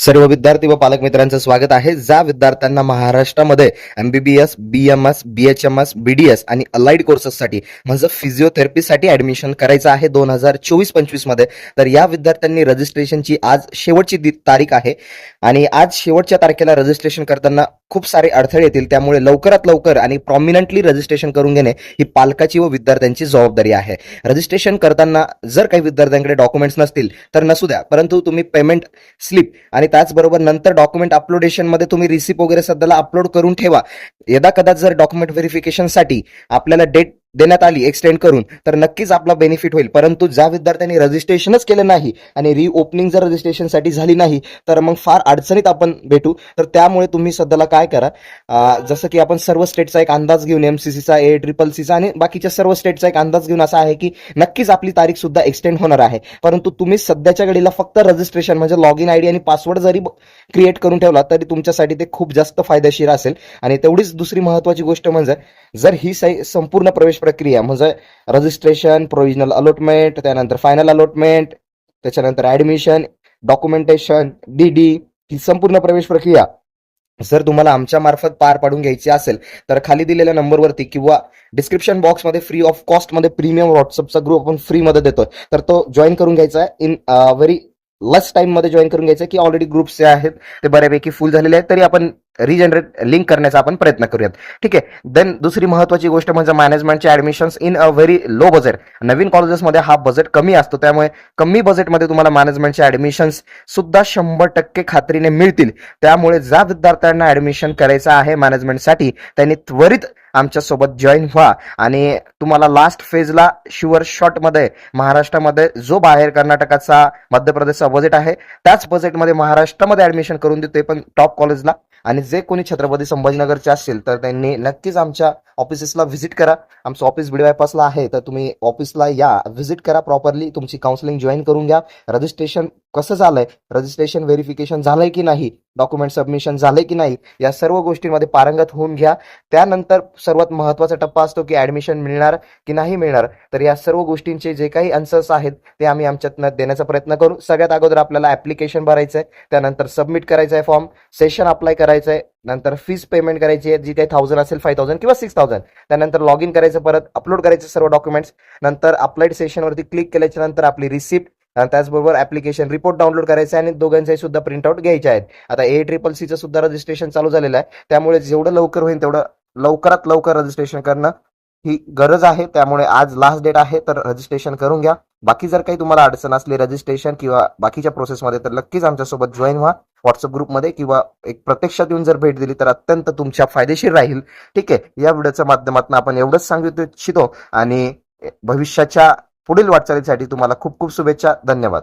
सर्व विद्यार्थी व पालक मित्रांचं स्वागत आहे. ज्या विद्यार्थ्यांना महाराष्ट्रामध्ये एमबीबीएस बी डी बीडीएस आणि अलाइड कोर्सेससाठी म्हणजे फिजिओथेरपीसाठी ऍडमिशन करायचं आहे दोन हजार चोवीस पंचवीसमध्ये तर या विद्यार्थ्यांनी रजिस्ट्रेशनची आज शेवटची तारीख आहे. आणि आज शेवटच्या तारखेला रजिस्ट्रेशन करताना खूप सारे अडथळे येतील त्यामुळे लवकरात लवकर आणि प्रॉमिनंटली रजिस्ट्रेशन करून घेणे ही पालकाची व विद्यार्थ्यांची जबाबदारी आहे. रजिस्ट्रेशन करताना जर काही विद्यार्थ्यांकडे डॉक्युमेंट्स नसतील तर नसू द्या परंतु तुम्ही पेमेंट स्लिप आणि त्याचबरोबर नंतर डॉक्युमेंट अपलोडेशनमध्ये तुम्ही रिसिप्ट वगैरे सध्याला अपलोड करून ठेवा. यदा कदाच जर डॉक्युमेंट व्हेरिफिकेशनसाठी आपल्याला डेट देण्यात आली एक्सटेंड करून तर नक्कीच आपला बेनिफिट होईल. परंतु ज्या विद्यार्थ्यांनी रजिस्ट्रेशनच केलं नाही आणि रिओपनिंग जर रजिस्ट्रेशनसाठी झाली नाही तर मग फार अडचणीत आपण भेटू. तर त्यामुळे तुम्ही सध्याला काय करा जसं की आपण सर्व स्टेटचा एक अंदाज घेऊन एम सी सीचा ए ट्रिपल सीचा आणि बाकीच्या सर्व स्टेटचा एक अंदाज घेऊन असा आहे की नक्कीच आपली तारीख सुद्धा एक्सटेंड होणार आहे. परंतु तुम्ही सध्याच्या घडीला फक्त रजिस्ट्रेशन म्हणजे लॉग इन आयडी आणि पासवर्ड जरी क्रिएट करून ठेवला तरी तुमच्यासाठी ते खूप जास्त फायदेशीर असेल. आणि तेवढीच दुसरी महत्वाची गोष्ट म्हणजे जर ही संपूर्ण प्रवेश प्रक्रिया. म्हणजे रजिस्ट्रेशन प्रोव्हिजनल अलॉटमेंट त्यानंतर फायनल अलॉटमेंट त्याच्यानंतर ऍडमिशन डॉक्युमेंटेशन डीडी ही संपूर्ण प्रवेश प्रक्रिया. जर तुम्हाला आमच्या मार्फत पार पाडून घ्यायची असेल तर खाली दिलेल्या नंबरवरती किंवा डिस्क्रिप्शन बॉक्समध्ये फ्री ऑफ कॉस्टमध्ये प्रीमियम व्हॉट्सअपचा ग्रुप आपण फ्रीमध्ये देतोय. तर तो जॉईन करून घ्यायचा आहे. इन व्हेरी uh, लस टाइममध्ये जॉईन करून घ्यायचं की ऑलरेडी ग्रुप्स जे आहेत ते बऱ्यापैकी फुल झालेले आहेत तरी आपण रिजनरेट लिंक करण्याचा आपण प्रयत्न करूयात. ठीक आहे. देन दुसरी महत्वाची गोष्ट म्हणजे मॅनेजमेंटचे admissions in a very low budget नवीन कॉलेजेसमध्ये हा बजेट कमी असतो त्यामुळे कमी बजेटमध्ये तुम्हाला मॅनेजमेंटचे ऍडमिशन्स सुद्धा शंभर टक्के खात्रीने मिळतील. त्यामुळे ज्या विद्यार्थ्यांना ऍडमिशन करायचं आहे मॅनेजमेंटसाठी त्यांनी त्वरित आमच्यासोबत जॉईन व्हा. आणि तुम्हाला लास्ट फेजला शुअर शॉटमध्ये महाराष्ट्रामध्ये जो बाहेर कर्नाटकाचा मध्य प्रदेशचा बजेट आहे त्याच बजेटमध्ये महाराष्ट्रामध्ये ऍडमिशन करून देतोय पण टॉप कॉलेजला आणि जे कोणी छत्रपती संभाजीनगरचे असतील तर त्यांनी नक्कीच आमच्या ऑफिसेसला व्हिजिट करा. आमचं ऑफिस बीडी बायपासला आहे तर तुम्ही ऑफिसला या. व्हिजिट करा प्रॉपरली तुमची काउन्सिलिंग जॉईन करून घ्या. रजिस्ट्रेशन कसं झालंय? रजिस्ट्रेशन व्हेरिफिकेशन झालंय की नाही? डॉक्युमेंट सबमिशन झालंय की नाही? या सर्व गोष्टींमध्ये पारंगत होऊन घ्या. त्यानंतर सर्वात महत्त्वाचा टप्पा असतो की ऍडमिशन मिळणार की नाही मिळणार. तर या सर्व गोष्टींचे जे काही आन्सर्स आहेत ते आम्ही आमच्यातनं देण्याचा प्रयत्न करू. सगळ्यात अगोदर आपल्याला ऍप्लिकेशन भरायचं आहे त्यानंतर सबमिट करायचं आहे फॉर्म सेशन अप्लाय करायचं आहे नंतर फीस पेमेंट करायची आहे. जी काही थाउजंड असेल फाईव्ह थाउजंड किंवा सिक्स थाउजंड त्यानंतर लॉग इन करायचं परत अपलोड करायचे सर्व डॉक्युमेंट्स नंतर अप्लाइड सेशनवरती क्लिक केल्याच्यानंतर आपली रिसिप्ट आणि त्याचबरोबर ऍप्लिकेशन रिपोर्ट डाउनलोड करायचा आहे आणि दोघांचाही सुद्धा प्रिंटआउट घ्यायचे आहेत. आता ए ट्रिपल सीचं सुद्धा रजिस्ट्रेशन चालू झालेलं आहे. त्यामुळे जेवढं लवकर होईल तेवढं लवकरात लवकर रजिस्ट्रेशन करणं ही गरज आहे. त्यामुळे आज लास्ट डेट आहे तर रजिस्ट्रेशन करून घ्या. बाकी जर काही तुम्हाला अडचण असली रजिस्ट्रेशन किंवा बाकीच्या प्रोसेसमध्ये तर नक्कीच आमच्यासोबत जॉईन व्हा. व्हॉट्सअप ग्रुपमध्ये किंवा एक प्रत्यक्षात येऊन जर भेट दिली तर अत्यंत तुमच्या फायदेशीर राहील. ठीक आहे? या व्हिडिओच्या माध्यमातून आपण एवढंच सांगू इच्छितो आणि भविष्याच्या पुढील वाटचालीसाठी तुम्हाला खूप खूप शुभेच्छा. धन्यवाद.